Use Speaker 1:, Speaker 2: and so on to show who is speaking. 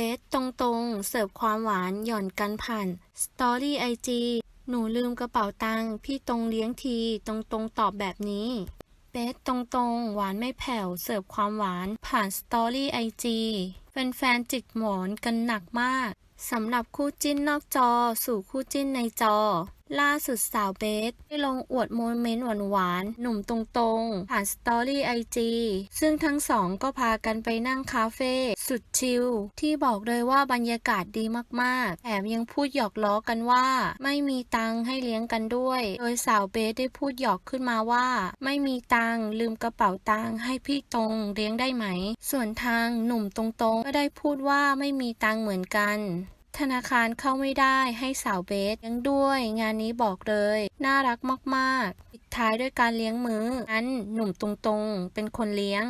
Speaker 1: เบสตรงๆ เสิร์ฟความหวานหย่อนกันผ่านสตอรี่ไอจีหนูลืมกระเป๋าตังค์พี่ตรงเลี้ยงที ตรงๆตอบแบบนี้เบสตรงๆ หวานไม่แผ่ว เสิร์ฟความหวานผ่านสตอรี่ไอจีแฟนๆจิกหมอนกันหนักมาก สำหรับคู่จิ้นนอกจอสู่คู่จิ้นในจอ ล่าสุดสาวเบสได้ลงอวดโมเมนต์หวานๆหนุ่มตรงๆ ผ่านสตอรี่ไอจีซึ่งทั้งสองก็พากันไปนั่งคาเฟ่สุดชิลที่บอกเลยว่าบรรยากาศดีมากๆแถมยังพูดหยอกล้อกันว่า ไม่มีตังให้เลี้ยงกันด้วย โดยสาวเบสได้พูดหยอกขึ้นมาว่า ไม่มีตังลืมกระเป๋าตังให้พี่ตรงเลี้ยงได้ไหม ส่วนทางหนุ่มตรงๆก็ได้พูดว่าไม่มีตังเหมือนกัน ธนาคารเข้าไม่ได้ให้สาวเบสเลี้ยงด้วย งานนี้บอกเลย น่ารักมากๆปิดท้ายด้วยการเลี้ยงมื้อนั้นหนุ่มตรงๆ เป็นคนเลี้ยง